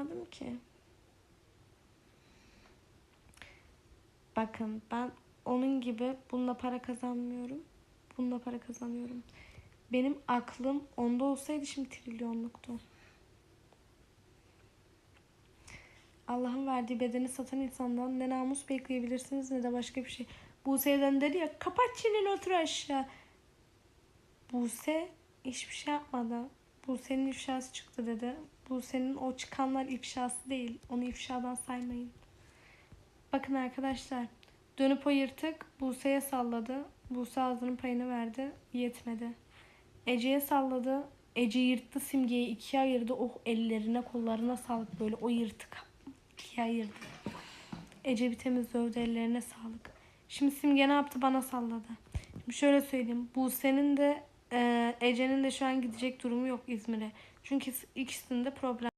yapmadım ki. Bakın ben onun gibi bununla para kazanmıyorum. Bununla para kazanıyorum. Benim aklım onda olsaydı şimdi trilyonluktu. Allah'ın verdiği bedeni satan insandan ne namus bekleyebilirsiniz ne de başka bir şey. Buse'den dedi ya kapat çeneni otur aşağı. Buse hiçbir şey yapmadı. Buse'nin ifşası çıktı dedi. Buse'nin o çıkanlar ifşası değil. Onu ifşadan saymayın. Bakın arkadaşlar. Dönüp o yırtık Buse'ye salladı. Buse ağzının payını verdi. Yetmedi. Ece'ye salladı. Ece yırttı simgeyi ikiye ayırdı. Oh ellerine kollarına sağlık böyle o yırtık ikiye ayırdı. Ece bir temiz dövdü ellerine sağlık. Şimdi Simge ne yaptı bana salladı. Şimdi şöyle söyleyeyim. Buse'nin de e, Ece'nin de şu an gidecek durumu yok İzmir'e. Çünkü ikisinde problem